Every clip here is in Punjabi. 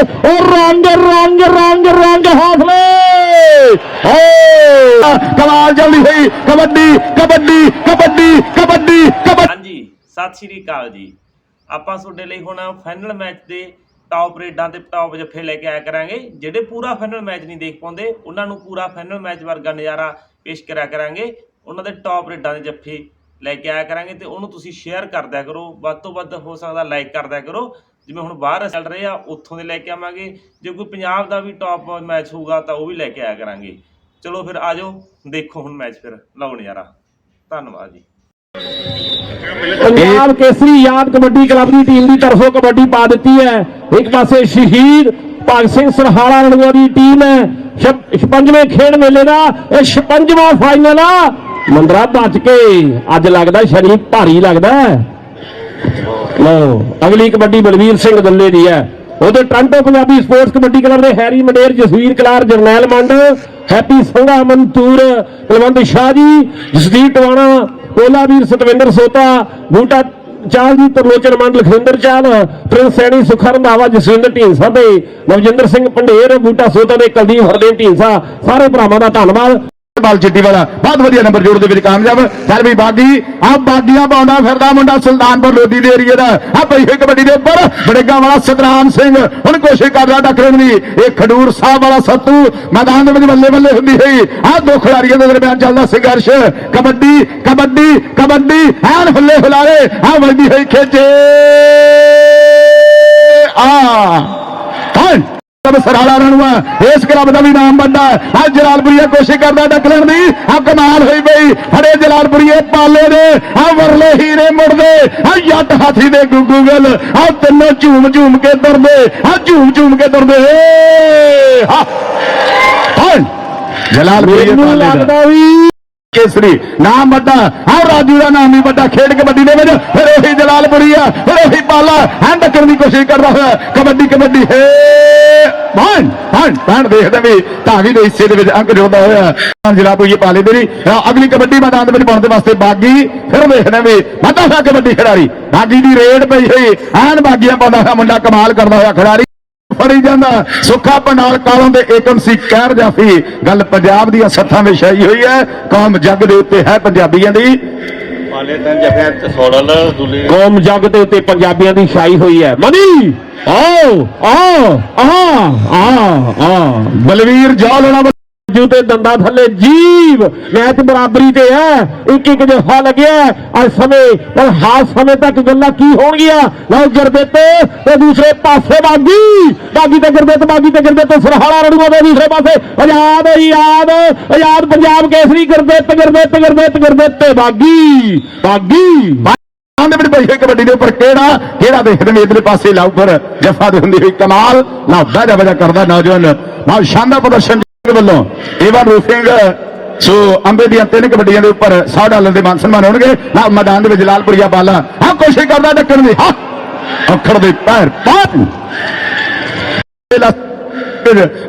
ਉਹ ਰੰਗ ਰੰਗ ਰੰਗ ਰੰਗ ਹੌਸਲੇ ਓ ਕਮਾਲ ਜਲਦੀ ਹੋਈ ਕਬੱਡੀ ਕਬੱਡੀ ਕਬੱਡੀ ਕਬੱਡੀ ਕਬੱਡੀ ਹਾਂਜੀ, ਸਤਿ ਸ਼੍ਰੀ ਅਕਾਲ ਜੀ। ਆਪਾਂ ਤੁਹਾਡੇ ਲਈ ਹੁਣ ਫਾਈਨਲ ਮੈਚ ਦੇ ਟੌਪ ਰੇਡਾਂ ਤੇ ਟੌਪ ਜੱਫੇ ਲੈ ਕੇ ਆਇਆ ਕਰਾਂਗੇ, ਜਿਹੜੇ ਪੂਰਾ ਫਾਈਨਲ ਮੈਚ ਨਹੀਂ ਦੇਖ ਪਾਉਂਦੇ, ਉਹਨਾਂ ਨੂੰ ਪੂਰਾ ਫਾਈਨਲ ਮੈਚ ਵਰਗਾ ਨਜ਼ਾਰਾ ਪੇਸ਼ ਕਰਿਆ ਕਰਾਂਗੇ। ਉਹਨਾਂ ਦੇ ਟੌਪ ਰੇਡਾਂ ਦੇ ਜੱਫੇ ਲੈ ਕੇ ਆਇਆ ਕਰਾਂਗੇ ਤੇ ਉਹਨੂੰ ਤੁਸੀਂ ਸ਼ੇਅਰ ਕਰਦਿਆ ਕਰੋ, ਵੱਧ ਤੋਂ ਵੱਧ ਹੋ ਸਕਦਾ ਲਾਈਕ ਕਰਦਿਆ ਕਰੋ। ਜਿਵੇਂ ਹੁਣ ਬਾਹਰ ਚੱਲ ਰਹੇ ਆ, ਉੱਥੋਂ ਦੇ ਲੈ ਕੇ ਆਵਾਂਗੇ। ਜੇ ਕੋਈ ਪੰਜਾਬ ਦਾ ਵੀ ਟੌਪ ਮੈਚ ਹੋਊਗਾ, ਤਾਂ ਉਹ ਵੀ ਲੈ ਕੇ ਆਇਆ ਕਰਾਂਗੇ। ਚਲੋ ਫਿਰ ਆਜੋ ਦੇਖੋ ਹੁਣ ਮੈਚ ਫਿਰ। ਲਓ ਨਜ਼ਾਰਾ। ਧੰਨਵਾਦ ਜੀ। ਪੰਜਾਬ ਕੇਸਰੀ ਯਾਦ ਕਬੱਡੀ ਕਲੱਬ ਦੀ ਟੀਮ ਦੀ ਤਰਫੋਂ ਕਬੱਡੀ ਪਾ ਦਿੱਤੀ ਹੈ। ਇੱਕ ਪਾਸੇ ਸ਼ਹੀਦ ਭਗਤ ਸਿੰਘ ਸਰਹਾਲਾ ਰਣਗੋ ਦੀ ਟੀਮ ਹੈ। 56ਵੇਂ ਖੇਡ ਮੇਲੇ ਦਾ, ਇਹ 56ਵਾਂ ਫਾਈਨਲ ਆ। ਮੰਦਰਾ ਬਚ ਕੇ, ਅੱਜ ਲੱਗਦਾ ਸ਼ਰੀਰ ਭਾਰੀ ਲੱਗਦਾ ਲਓ ਅਗਲੀ ਕਬੱਡੀ ਬਲਵੀਰ ਸਿੰਘ ਦੱਲੇ ਦੀ ਹੈ। ਉਹਦੇ Toronto Punjabi sports kabaddi club ਦੇ ਹੈਰੀ ਮੰਡੇਰ, ਜਸਵੀਰ ਕਲਾਰ, ਜਰਨੈਲ ਮੰਡ, ਹੈਪੀ ਸੰਘਾ ਮਨਤੂਰ ਕੁਲਵੰਤ ਸ਼ਾਹ ਜੀ, ਜਸਦੀਪ ਟਵਾਣਾ ਕੋਲਾ ਵੀਰ ਸਤਵਿੰਦਰ ਸੋਤਾ, ਬੂਟਾ ਚਾਲ ਜੀ, ਤਰਲੋਚਨ ਮੰਡ, ਲਖਵਿੰਦਰ ਚਾਲ, ਪ੍ਰਿੰਸ ਸੈਣੀ ਸੁਖਾ ਰੰਧਾਵਾ ਜਸਵਿੰਦਰ ਢੀਂਸਾ ਤੇ ਨਵਜਿੰਦਰ ਸਿੰਘ ਪੰਡੇਰ, ਬੂਟਾ ਸੋਤਾ ਦੇ ਕੁਲਦੀਪ ਹਰਦੇਵ ਢੀਂਸਾ ਸਾਰੇ ਭਰਾਵਾਂ ਦਾ ਧੰਨਵਾਦ। ਬਾਲ ਚਿੱਟੀ ਵਾਲਾ। ਬਹੁਤ ਵਧੀਆ ਨੰਬਰ ਜੋੜ ਦੇ ਵਿੱਚ ਕਾਮਯਾਬ। ਚੱਲ ਬਾਗੀ ਆ ਬਾਗੀਆਂ ਪਾਉਂਦਾ ਫਿਰਦਾ ਮੁੰਡਾ ਸੁਲਤਾਨਪੁਰ ਲੋਧੀ ਦੇ ਏਰੀਏ ਦਾ। ਆ ਪਈ ਹੋਈ ਕਬੱਡੀ ਦੇ ਉੱਪਰ ਬੜੇਗਾ ਵਾਲਾ ਸਤਨਾਮ ਸਿੰਘ। ਹੁਣ ਕੋਸ਼ਿਸ਼ ਕਰਦਾ ਟੱਕਰਨ ਦੀ। ਇਹ ਖਡੂਰ ਸਾਹਿਬ ਵਾਲਾ ਸੱਤੂ ਮੈਦਾਨ ਦੇ ਵਿੱਚ ਬੱਲੇ ਬੱਲੇ ਹੁੰਦੀ ਹੋਈ। ਆ ਦੋ ਖਿਡਾਰੀਆਂ ਦੇ ਦਰਮਿਆਨ ਚੱਲਦਾ ਸੰਘਰਸ਼। ਕਬੱਡੀ ਕਬੱਡੀ ਕਬੱਡੀ। ਐਨ ਹੁੱਲੇ ਹੁਲਾਰੇ ਆ ਵੱਜਦੀ ਹੋਈ ਖੇਚੇ। ਆ। ਹਾਂ। ਕਬ ਸਰਾਲਾ ਰਣਵਾ ਇਸ ਕਲੱਬ ਦਾ ਵੀ ਨਾਮ ਵੱਡਾ ਆ ਜਲਾਲਪੁਰੀਆ ਕੋਸ਼ਿਸ਼ ਕਰਦਾ ਡੱਕਣ ਦੀ। ਆ ਕਮਾਲ ਹੋਈ ਬਈ ਫੜੇ ਜਲਾਲਪੁਰੀਏ ਪਾਲੇ ਦੇ। ਆ ਵਰਲੇ ਹੀਰੇ ਮੁੜਦੇ। ਆ ਜੱਟ ਹਾਥੀ ਦੇ ਗੁੱਗੂ ਗੱਲ ਆ ਤਿੰਨੋਂ ਝੂਮ ਝੂਮ ਕੇ ਤੁਰਦੇ। ਆ ਝੂਮ ਝੂਮ ਕੇ ਤੁਰਦੇ। ਹਾਂ। ਜਲਾਲਪੁਰੀਏ ਪਾਲੇ ਦਾ। ਲੱਗਦਾ ਵੀ ਕੇਸਰੀ ਨਾਮ ਵੱਡਾ ਆ ਰਾਜੂ ਦਾ ਨਾਮ ਵੀ ਵੱਡਾ ਖੇਡ ਕਬੱਡੀ ਦੇ ਵਿੱਚ ਫਿਰ ਉਹੀ ਜਲਾਲਪੁਰੀ ਆ ਫਿਰ ਉਹੀ ਪਾਲਾ ਹਾਂ ਡੱਕਣ ਦੀ ਕੋਸ਼ਿਸ਼ ਕਰਦਾ ਹੋਇਆ ਕਬੱਡੀ ਕਬੱਡੀ ਹੈ ਮਾਨ ਮਾਨ ਮਾਨ ਦੇਖਦੇ ਵੀ ਧਾਵੀ ਦੇ ਹਿੱਸੇ ਦੇ ਵਿੱਚ ਅੰਕ ਜੋੜਦਾ ਹੋਇਆ ਹਾਂ ਜਲਾਲਪੁਰੀ ਪਾਲੇ ਦੇ ਲਈ ਆ, ਅਗਲੀ ਕਬੱਡੀ ਮੈਦਾਨ ਦੇ ਵਿੱਚ ਪਾਉਣ ਦੇ ਵਾਸਤੇ ਬਾਗੀ ਫਿਰ ਦੇਖਦੇ ਵੀ ਵੱਡਾ ਸਾ ਕਬੱਡੀ ਖਿਡਾਰੀ ਬਾਗੀ ਦੀ ਰੇਡ ਪਈ ਹੋਈ ਐਨ ਬਾਗੀਆਂ ਪਾਉਂਦਾ ਹੋਇਆ ਮੁੰਡਾ ਕਮਾਲ ਕਰਦਾ ਹੋਇਆ ਖਿਡਾਰੀ ਫੜੀ ਜਾਂਦਾ। ਸੁੱਖਾ ਪੰਡਾਲ ਕਾਲੋਂ ਦੇ ਏਕਮ ਸੀ ਕਹਿਰ ਜਾਫੀ। ਗੱਲ ਪੰਜਾਬ ਦੀਆਂ ਸੱਥਾਂ ਵਿੱਚ ਛਾਈ ਹੋਈ ਹੈ। ਕੌਮ ਜੱਗ ਦੇ ਉੱਤੇ ਹੈ ਪੰਜਾਬੀਆਂ ਦੀ। ਕੌਮ ਜੱਗ ਦੇ ਉੱਤੇ ਪੰਜਾਬੀਆਂ ਦੀ ਛਾਈ ਹੋਈ ਹੈ। ਮਨੀ! ਆਓ ਆਓ ਆ ਆ ਆ ਬਲਵੀਰ ਜੌਲਣਾ ਜੂ ਤੇ ਦੰਦਾਂ ਥੱਲੇ ਜੀਵ। ਮੈਚ ਬਰਾਬਰੀ ਤੇ ਹੈ। ਇੱਕ ਇੱਕ ਜਫਾ ਲੱਗਿਆ ਅੱਜ ਸਮੇਂ, ਪਰ ਹਾਲ ਸਮੇਂ ਤੱਕ ਗੱਲਾਂ ਕੀ ਹੋਣਗੀਆਂ? ਲਓ ਜਰਬੇਤੇ, ਤੇ ਦੂਸਰੇ ਪਾਸੇ ਬਾਗੀ। ਬਾਗੀ ਤੇ ਜਰਬੇਤ, ਬਾਗੀ ਤੇ ਜਰਬੇਤ ਸਰਹਾਲਾ ਰੜੂਆ ਦੇ ਦੂਸਰੇ ਪਾਸੇ। ਆਜ਼ਾਦ ਆਜ਼ਾਦ ਆਜ਼ਾਦ ਪੰਜਾਬ ਕੇਸਰੀ ਗਰਬੇਤ ਗਰਬੇਤ ਗਰਬੇਤ ਗਰਬੇਤ ਤੇ ਬਾਗੀ। ਬਾਗੀ। ਆਂ ਵਿੱਚ ਪਈ ਕਬੱਡੀ ਦੇ ਉੱਪਰ ਕਿਹੜਾ? ਕਿਹੜਾ ਦੇਖਦੇ ਨੇ ਇਧਰਲੇ ਪਾਸੇ? ਲਾਉ ਪਰ ਜਫਾ ਦੇ ਹੁੰਦੀ ਹੋਈ ਕਮਾਲ। ਨਾ ਵਜਾ ਵਜਾ ਕਰਦਾ ਨੌਜਵਾਨ। ਨਾਲ ਸ਼ਾਨਦਾਰ ਪ੍ਰਦਰਸ਼ਨ ਵੱਲੋਂ ਏਵਨ ਰੂਫਿੰਗ ਸੋ ਅੰਬੇ ਦੀਆਂ ਤਿੰਨ ਕਬੱਡੀਆਂ ਦੇ ਉੱਪਰ 100 ਡਾਲਰ ਦੇ ਮਾਨ ਸਨਮਾਨ ਹੋਣਗੇ। ਨਾ ਮੈਦਾਨ ਦੇ ਵਿੱਚ ਲਾਲਪੁਰੀਆ ਬਾਲਾ ਹਾਂ ਕੋਸ਼ਿਸ਼ ਕਰਦਾ ਡੱਕਣ ਦੀ। ਹਾਂ ਅੱਖਰ ਦੇ ਪੈਰ ਪਾਟ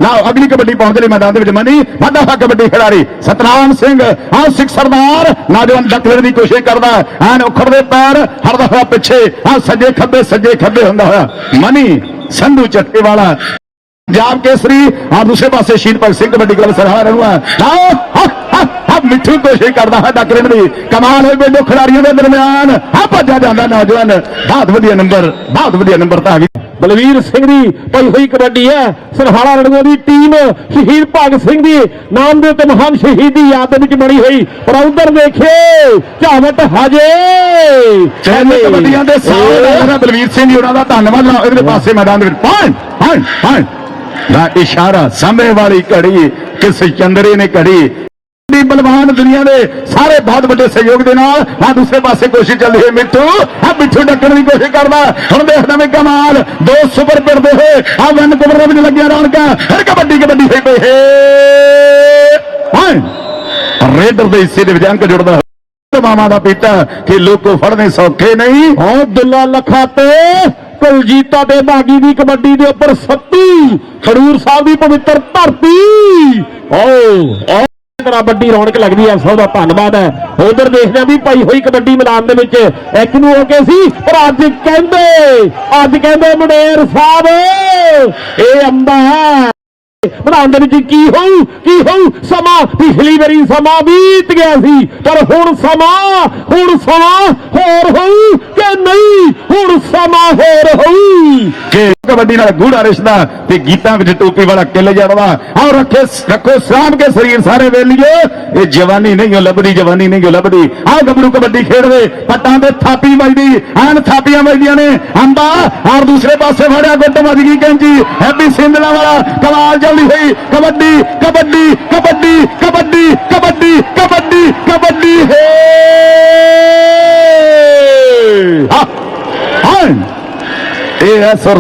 ਨਾ, ਅਗਲੀ ਕਬੱਡੀ ਪਾਉਣ ਲਈ ਮੈਦਾਨ ਦੇ ਵਿੱਚ ਮਨੀ ਵੱਡਾ ਹਾ ਕਬੱਡੀ ਖਿਡਾਰੀ ਸਤਨਾਮ ਸਿੰਘ ਆ ਸਿੱਖ ਸਰਦਾਰ, ਨੌਜਵਾਨ ਡੱਕਣ ਦੀ ਕੋਸ਼ਿਸ਼ ਕਰਦਾ, ਐਨ ਉਖੜਦੇ ਪੈਰ ਹਰਦਾ ਹੋਇਆ ਪਿੱਛੇ ਆ ਸੱਜੇ ਖੱਬੇ ਸੱਜੇ ਖੱਬੇ ਹੁੰਦਾ ਹੋਇਆ। ਮਨੀ ਸੰਧੂ ਚੱਟੇ ਵਾਲਾ। ਪੰਜਾਬ ਕੇਸਰੀ ਆ ਦੂਸਰੇ ਪਾਸੇ ਸ਼ਹੀਦ ਭਗਤ ਸਿੰਘ ਕਬੱਡੀ ਕਲੱਬ ਸਰਹਾਲਾ ਰਣਵਾ ਆ ਮਿੱਠੂ ਕੋਸ਼ਿਸ਼ ਕਰਦਾ ਹੈ ਡੱਕਣ ਦੀ ਕਮਾਲ ਹੋਈ ਬੇਡੋ ਖਿਡਾਰੀਆਂ ਦੇ ਦਰਮਿਆਨ। ਆ ਭੱਜਾ ਜਾਂਦਾ ਨੌਜਵਾਨ। ਬਹੁਤ ਵਧੀਆ ਨੰਬਰ ਬਹੁਤ ਵਧੀਆ ਨੰਬਰ ਤਾਂ ਆ ਗਈ। ਬਲਵੀਰ ਸਿੰਘ ਦੀ ਪਈ ਹੋਈ ਕਬੱਡੀ ਹੈ। ਸਰਹਾਲਾ ਰਣਗੋ ਦੀ ਟੀਮ ਸ਼ਹੀਦ ਭਗਤ ਸਿੰਘ ਦੀ ਨਾਮ ਦੇ ਉੱਤੇ ਮਹਾਨ ਸ਼ਹੀਦ ਦੀ ਯਾਦ ਦੇ ਵਿੱਚ ਬਣੀ ਹੋਈ। ਪਰ ਉਧਰ ਦੇਖੇ ਝਾਵਟ ਹਜੇ। ਚੈਨ ਕਬੱਡੀਆਂ ਦੇ ਸਾਹਮਣੇ ਬਲਵੀਰ ਸਿੰਘ ਜੀ ਉਹਨਾਂ ਦਾ ਧੰਨਵਾਦ। ਨਾ ਇਹਦੇ ਪਾਸੇ ਮੈਦਾਨ ਦੇ ਵਿੱਚ। ਪਾਣ ਪਾਣ ਪਾਣ ਦਾ ਇਸ਼ਾਰਾ ਸਾਹਮਣੇ ਵਾਲੀ ਘੜੀ, ਕਿਸ ਚੰਦਰੇ ਨੇ ਘੜੀ। ਦੀ ਬਲਵਾਨ ਦੁਨੀਆ ਦੇ ਸਾਰੇ ਬਹੁਤ ਵੱਡੇ ਸਹਿਯੋਗ ਦੇ ਨਾਲ ਆ ਦੂਸਰੇ ਪਾਸੇ ਕੋਸ਼ਿਸ਼ ਚੱਲ ਰਹੀ ਹੈ ਮਿੱਠੂ। ਆ ਮਿੱਠੂ ਡੱਕਣ ਦੀ ਕੋਸ਼ਿਸ਼ ਕਰਦਾ। ਹੁਣ ਦੇਖਦਾ ਮੈਂ ਕਮਾਲ, ਦੋ ਸੁਪਰ ਪਿੜਦੇ ਹੋਏ। ਆ ਵਨ ਕੁਬਰ ਦੇ ਵਿੱਚ ਲੱਗਿਆ ਰੌਣਕਾਂ। ਹਰ ਕਬੱਡੀ ਕਬੱਡੀ ਹੋਈ ਪਈ ਹੈ, ਰੇਡਰ ਦੇ ਹਿੱਸੇ ਦੇ ਵਿੱਚ ਅੰਕ ਜੁੜਦਾ ਮਾਮਾ ਦਾ ਪੀਤਾ ਕਿ ਲੋਕੋ ਫੜਨੇ ਸੌਖੇ ਨਹੀਂ। ਹਾਂ ਦੁੱਲਾ ਲਖਾ ਤੇ ਕੁਲਜੀਤਾ ਤੇ ਬਾਗੀ ਦੀ ਕਬੱਡੀ ਦੇ ਉੱਪਰ ਸੱਤੀ, ਖਡੂਰ ਸਾਹਿਬ ਦੀ ਪਵਿੱਤਰ ਧਰਤੀ। ਓ ਓ ਵੱਡੀ ਰੌਣਕ ਲੱਗਦੀ ਹੈ, ਸਭ ਦਾ ਧੰਨਵਾਦ ਹੈ। ਉਧਰ ਦੇਖਦੇ ਆ ਵੀ ਪਾਈ ਹੋਈ ਕਬੱਡੀ ਮੈਦਾਨ ਦੇ ਵਿੱਚ ਇੱਕ ਨੂੰ ਹੋ ਕੇ ਸੀ, ਪਰ ਅੱਜ ਕਹਿੰਦੇ ਅੱਜ ਕਹਿੰਦੇ ਮੁੰਡੇਰ ਸਾਹਿਬ, ਇਹ ਅੰਬਾ ਹੈ ਮੈਦਾਨ ਦੇ ਵਿੱਚ ਕੀ ਹੋਊ ਕੀ ਹੋਊ? ਸਮਾਂ ਪਿਛਲੀ ਵਾਰੀ ਸਮਾਂ ਬੀਤ ਗਿਆ ਸੀ, ਪਰ ਹੁਣ ਸਮਾਂ ਹੁਣ ਸਮਾਂ ਹੋਰ ਹੋਊ ਕਿ ਨਹੀਂ? ਹੁਣ ਸਮਾਂ ਹੋਰ ਹੋਊ। ਕਿ ਕਬੱਡੀ ਨਾਲ ਗੂੜਾ ਰਿਸ਼ਤਾ ਤੇ ਗੀਤਾਂ ਵਿੱਚ ਟੋਪੀ ਵਾਲਾ ਕਿੱਲ ਜੜਵਾ ਆਓ ਰੱਖੇ, ਰੱਖੋ ਸਾਂਭ ਕੇ ਸਰੀਰ ਸਾਰੇ ਵੇਲੀਏ। ਇਹ ਜਵਾਨੀ ਨਹੀਂ ਓ ਲੱਭਦੀ, ਜਵਾਨੀ ਨਹੀਂ ਓ ਲੱਭਦੀ। ਆਓ ਗੱਭਰੂ ਕਬੱਡੀ ਖੇਡਦੇ, ਪੱਟਾਂ ਤੇ ਥਾਪੀ ਵੱਜਦੀ, ਐਨ ਥਾਪੀਆਂ ਵੱਜਦੀਆਂ ਨੇ। ਅੰਬਾ ਔਰ ਦੂਸਰੇ ਪਾਸੇ ਫੜਿਆ, ਗੁੱਟ ਵੱਜ ਗਈ ਕੈਂਚੀ। ਹੈਪੀ ਸਿੰਧਲਾ ਵਾਲਾ ਕਮਾਲ ਜਲਦੀ ਹੋਈ। ਕਬੱਡੀ ਕਬੱਡੀ ਕਬੱਡੀ ਕਬੱਡੀ ਕਬੱਡੀ ਕਬੱਡੀ ਕਬੱਡੀ, ਹੈ। ਹਾਂ। ਇਹ ਹੈ ਸੁਰ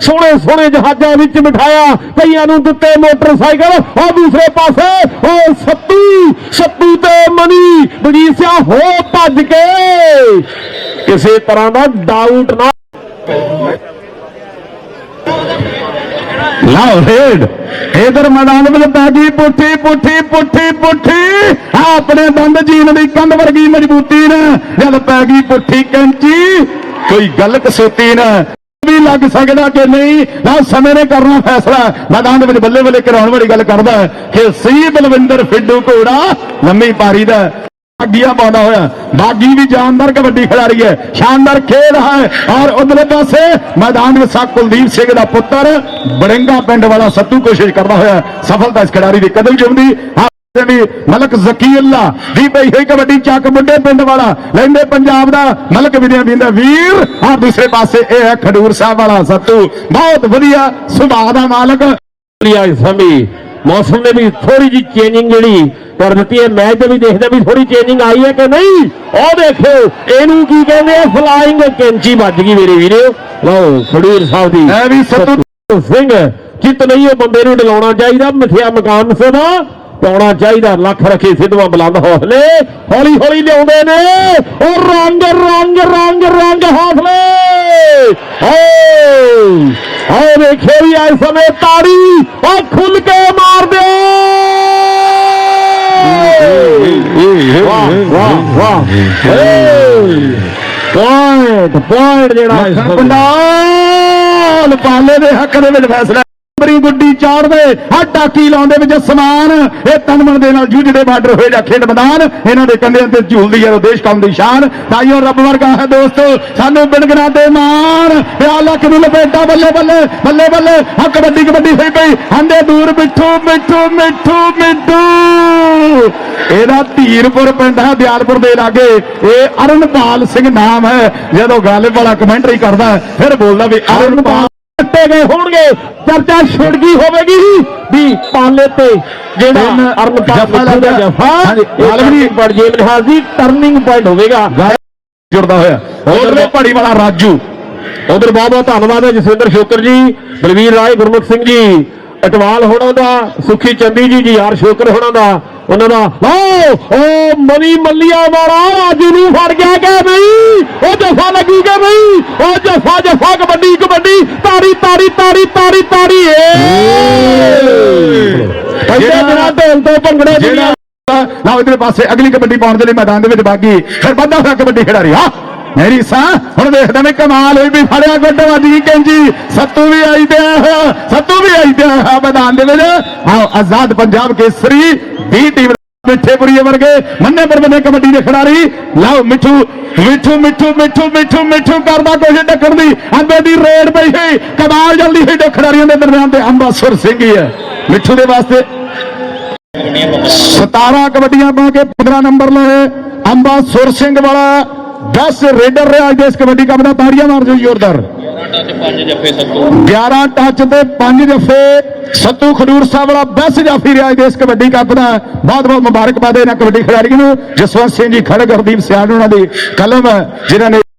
ਸੋਹਣੇ ਸੋਹਣੇ ਜਹਾਜ਼ਾਂ ਵਿੱਚ ਬਿਠਾਇਆ, ਕਈਆਂ ਨੂੰ ਦਿੱਤੇ ਮੋਟਰਸਾਈਕਲ, ਉਹ ਦੂਸਰੇ ਪਾਸੇ ਉਹ ਸੱਤੂ ਸੱਤੂ ਤੇ ਮਨੀ ਬਜੀਸਿਆ ਹੋ ਭੱਜ ਕੇ। ਕਿਸੇ ਤਰ੍ਹਾਂ ਦਾ ਡਾਊਟ ਨਾ ਲਓ ਰੇਡ ਇਧਰ ਮੈਦਾਨ ਵਿੱਚ ਪੈ ਗਈ ਪੁੱਠੀ ਪੁੱਠੀ ਪੁੱਠੀ ਪੁੱਠੀ। ਆਪਣੇ ਦੰਦ ਜੀਨ ਦੀ ਕੰਧ ਵਰਗੀ ਮਜ਼ਬੂਤੀ ਨਾ। ਜਦ ਪੈ ਗਈ ਪੁੱਠੀ ਕੈਂਚੀ, ਕੋਈ ਗਲਤ ਸੋਤੀ ਨਾ। ਵੀ ਲੱਗ ਸਕਦਾ ਕਿ ਨਹੀਂ? ਨਾ ਸਮੇਂ ਨੇ ਕਰਨਾ ਫੈਸਲਾ। ਮੈਦਾਨ ਦੇ ਵਿੱਚ ਬੱਲੇ ਬੱਲੇ ਕਰਾਉਣ ਵਾਲੀ ਗੱਲ ਕਰਦਾ ਕਿ ਸਹੀ ਬਲਵਿੰਦਰ ਫਿੱਡੂ ਘੋੜਾ ਲੰਮੀ ਪਾਰੀ ਦਾ ਬਾਗੀਆ ਪਾਉਂਦਾ ਹੋਇਆ। ਬਾਗੀ ਵੀ ਜਾਨਦਾਰ ਕਬੱਡੀ ਖਿਡਾਰੀ ਹੈ। ਸ਼ਾਨਦਾਰ ਖੇਡ ਹੈ। ਔਰ ਉਧਰਲੇ ਪਾਸੇ ਮੈਦਾਨ ਵਿੱਚ ਸਾ ਕੁਲਦੀਪ ਸਿੰਘ ਦਾ ਪੁੱਤਰ ਬੜਿੰਗਾ ਪਿੰਡ ਵਾਲਾ ਸੱਤੂ ਕੋਸ਼ਿਸ਼ ਕਰਦਾ ਹੋਇਆ। ਸਫਲਤਾ ਇਸ ਖਿਡਾਰੀ ਦੀ ਕਦਮ ਚੁੰਮਦੀ ਮਲਕ ਜ਼ਕੀ ਅੱਲਾ ਦੀ ਪਈ ਹੋਈ ਕਬੱਡੀ ਚੱਕ ਮੁੰਡੇ ਪਿੰਡ ਵਾਲਾ। ਲੈਂਦੇ ਪੰਜਾਬ ਦਾ ਮਲਕ ਵਿਦਿਆ ਬਿੰਦਾ ਵੀਰ। ਆ ਦੂਸਰੇ ਪਾਸੇ ਇਹ ਹੈ ਖਡੂਰ ਸਾਹਿਬ ਵਾਲਾ ਸੱਤੂ। ਬਹੁਤ ਵਧੀਆ ਸੁਭਾਅ ਦਾ ਮਾਲਕ। ਲਿਆ ਮੌਸਮ ਨੇ ਵੀ ਥੋੜੀ ਜੀ ਚੇਂਜਿੰਗ ਜਿਹੜੀ ਕਰ ਦਿੱਤੀ ਹੈ। ਮੈਚ ਦੇ ਵੀ ਦੇਖਦੇ ਵੀ ਥੋੜੀ ਚੇਂਜਿੰਗ ਆਈ ਹੈ ਕਿ ਨਹੀਂ? ਉਹ ਦੇਖੋ ਇਹਨੂੰ ਕੀ ਕਹਿੰਦੇ ਆ? ਫਲਾਈਂਗ ਕੈਂਚੀ ਵੱਜ ਗਈ ਮੇਰੇ ਵੀਰੋ। ਲਓ ਖੜੂਰ ਸਾਹਿਬ ਦੀ ਇਹ ਵੀ ਸੱਤੂ ਸਿੰਘ ਚਿੱਤ ਨਹੀਂ ਉਹ ਬੰਦੇ ਨੂੰ ਡਲਾਉਣਾ ਚਾਹੀਦਾ। ਮਿੱਠਿਆ ਮਕਾਨ ਸਦਾ ਪਾਉਣਾ ਚਾਹੀਦਾ। ਲੱਖ ਰੱਖੇ ਸਿੱਧਵਾ ਬੁਲੰਦ ਹੌਸਲੇ। ਹੌਲੀ ਹੌਲੀ ਲਿਆਉਂਦੇ ਨੇ। ਉਹ ਰੰਗ ਰੰਗ ਰੰਗ ਰੰਗ ਹੌਸਲੇ। ਓ ਆਓ ਦੇਖਿਓ ਵੀ ਇਸ ਸਮੇਂ ਤਾੜੀ ਉਹ ਖੁੱਲ ਕੇ ਮਾਰ ਦਿਓ। ਵਾਹ ਵਾਹ ਵਾਹ। ਪੁਆਇੰਟ ਪੁਆਇੰਟ ਜਿਹੜਾ ਪੰਡਾਲ ਪਾਲੇ ਦੇ ਹੱਕ ਦੇ ਵਿੱਚ ਫੈਸਲਾ ਬਰੀ ਗੁੱਡੀ ਚਾੜਦੇ ਆ ਟਾਕੀ ਲਾਉਂਦੇ ਵਿੱਚ ਸਮਾਨ? ਇਹ ਤਨਮਨ ਦੇ ਨਾਲ ਜੂਝਦੇ ਬਾਰਡਰ ਹੋਏ ਜਾਂ ਖੇਡ ਮੈਦਾਨ, ਇਹਨਾਂ ਦੇ ਕੰਧਿਆਂ ਤੇ ਝੂਲਦੀ ਹੈ ਦੇਸ਼ ਕੌਮ ਦੀ ਸ਼ਾਨ। ਤਾਈਓ ਰੱਬ ਵਰਗਾ ਹੈ ਦੋਸਤੋ, ਸਾਨੂੰ ਬਿਨਗਰਾ ਦੇ ਮਾਣ। ਇਹ ਲੱਖ ਨੂੰ ਲਪੇਟਾ, ਬੱਲੇ ਬੱਲੇ ਬੱਲੇ ਬੱਲੇ ਆ ਕਬੱਡੀ ਕਬੱਡੀ ਹੋਈ ਪਈ। ਆਂਦੇ ਦੂਰ ਮਿੱਠੂ ਮਿੱਠੂ ਮਿੱਠੂ ਮਿੱਠੂ। ਇਹਦਾ ਧੀਰਪੁਰ ਪਿੰਡ ਹੈ, ਦਿਆਲਪੁਰ ਦੇ ਲਾਗੇ। ਇਹ ਅਰਨਪਾਲ ਸਿੰਘ ਨਾਮ ਹੈ, ਜਦੋਂ ਗਾਲਿਬ ਵਾਲਾ ਕਮੈਂਟਰੀ ਕਰਦਾ ਫਿਰ ਬੋਲਦਾ ਵੀ ਅਰਨਪਾਲ ਕੱਟੇ ਗਏ ਹੋਣਗੇ। ਚਰਚਾ ਛਿੜ ਗਈ ਹੋਵੇਗੀ ਵੀ ਪਾਲੇ ਤੇ ਜਿਹੜਾ ਅਰਨਪਾਲ ਜੱਫਾ ਦਾ ਮਾਲਵੀ- ਟਰਨਿੰਗ ਪੁਆਇੰਟ ਜੇਬ ਨਿਹਾਜ਼ੀ ਟਰਨਿੰਗ ਪੁਆਇੰਟ ਹੋਵੇਗਾ। ਜੁੜਦਾ ਹੋਇਆ। ਉਧਰਲੇ ਵਾਲਾ ਰਾਜੂ। ਉਧਰ ਬਹੁਤ ਬਹੁਤ ਧੰਨਵਾਦ ਹੈ ਜਸਵਿੰਦਰ ਸ਼ੋਕਰ ਜੀ ਬਲਵੀਰ ਰਾਏ ਗੁਰਮੁਖ ਸਿੰਘ ਜੀ। ਅਟਵਾਲ ਹੋਣਾ ਦਾ ਸੁਖੀ ਚੰਦੀ ਜੀ ਜੀ ਆਰ ਸ਼ੋਕਰ ਹੋਣਾ ਦਾ ਉਹਨਾਂ ਦਾ ਓ ਓ ਮਨੀ ਮੱਲੀਆ ਵਾਲਾ ਰਾਜੂ ਨੂੰ ਫੜ ਗਿਆ ਕਿ ਨਹੀਂ? ਉਹ ਜਫਾ ਲੱਗੀ ਕਿ ਨਹੀਂ? ਉਹ ਜਫਾ ਜਫਾ ਕਬੱਡੀ ਕਬੱਡੀ ਤਾੜੀ ਤਾੜੀ ਤਾੜੀ ਤਾੜੀ ਤਾੜੀ ਏ। ਪਹਿਲੇ ਦਿਨਾਂ ਢੋਲ ਤੋਂ ਭੰਗੜੇ ਦੁਨੀਆ ਨਾ ਇਧਰ ਪਾਸੇ ਅਗਲੀ ਕਬੱਡੀ ਪਾਉਣ ਦੇ ਲਈ ਮੈਦਾਨ ਦੇ ਵਿੱਚ ਬਾਗੀ। ਫਿਰ ਬੰਦਾ ਹੋਇਆ ਕਬੱਡੀ ਖਿਡਾਰੀ ਹਾਂ। ਮੇਰੀ ਸਾਂ ਹੁਣ ਦੇਖਦਾ ਮੈਂ ਕਮਾਲ ਹੋਈ ਵੀ ਫੜਿਆ ਗੁੱਡ ਵੱਜ ਗਈ ਕੈਂਜੀ। ਸੱਤੂ ਵੀ ਆਈ ਹੋਇਆ ਸੱਤੂ ਵੀ ਆਈ ਹੋਇਆ ਮੈਦਾਨ ਦੇ ਵਿੱਚ। ਆਓ ਆਜ਼ਾਦ ਪੰਜਾਬ ਕੇਸਰੀ 20 ਟੀਮ ਮਿੱਠੇਪੁਰੀਏ ਵਰਗੇ ਮੰਨੇ ਪਰਮਨੇ ਕਬੱਡੀ ਦੇ ਖਿਡਾਰੀ। ਲਓ ਮਿੱਠੂ ਮਿੱਠੂ ਮਿੱਠੂ ਮਿੱਠੂ ਮਿੱਠੂ ਮਿੱਠੂ ਕਰਦਾ ਕੋਸ਼ਿਸ਼ ਟੱਕਣ ਦੀ। ਅੰਬੇ ਦੀ ਰੇਡ ਪਈ ਹੋਈ ਕਮਾਲ ਜਲਦੀ ਦੋ ਖਿਡਾਰੀਆਂ ਦੇ ਦਰਮਿਆਨ ਤੇ ਅੰਬਾ ਸੁਰ ਸਿੰਘ ਹੀ ਹੈ। ਮਿੱਠੂ ਦੇ ਵਾਸਤੇ 17 ਕਬੱਡੀਆਂ ਪਾ ਕੇ 15 ਨੰਬਰ ਲਏ। ਅੰਬਾ ਸੁਰ ਸਿੰਘ ਵਾਲਾ 10 ਰੇਡਰ ਰਿਹਾ ਅੱਜ ਇਸ ਕਬੱਡੀ ਕੱਪ ਦਾ, ਤਾੜੀਆਂ ਮਾਰ ਦਿਓ ਜ਼ੋਰਦਾਰ। 11 ਟੱਚ ਤੇ 5 ਜੱਫੇ, ਸੱਤੂ ਖਡੂਰ ਸਾਹਿਬ ਵਾਲਾ ਬੈਸ ਜਾਫੀ ਰਿਹਾ ਇਸ ਕਬੱਡੀ ਕੱਪ ਦਾ। ਬਹੁਤ ਬਹੁਤ ਮੁਬਾਰਕਬਾਦ ਇਹਨਾਂ ਕਬੱਡੀ ਖਿਡਾਰੀਆਂ ਨੂੰ, ਜਸਵੰਤ ਸਿੰਘ ਜੀ ਖੜਗ ਹਰਦੀਪ ਸਿਆਣ ਉਹਨਾਂ ਦੀ ਕਲਮ ਹੈ ਜਿਨ੍ਹਾਂ ਨੇ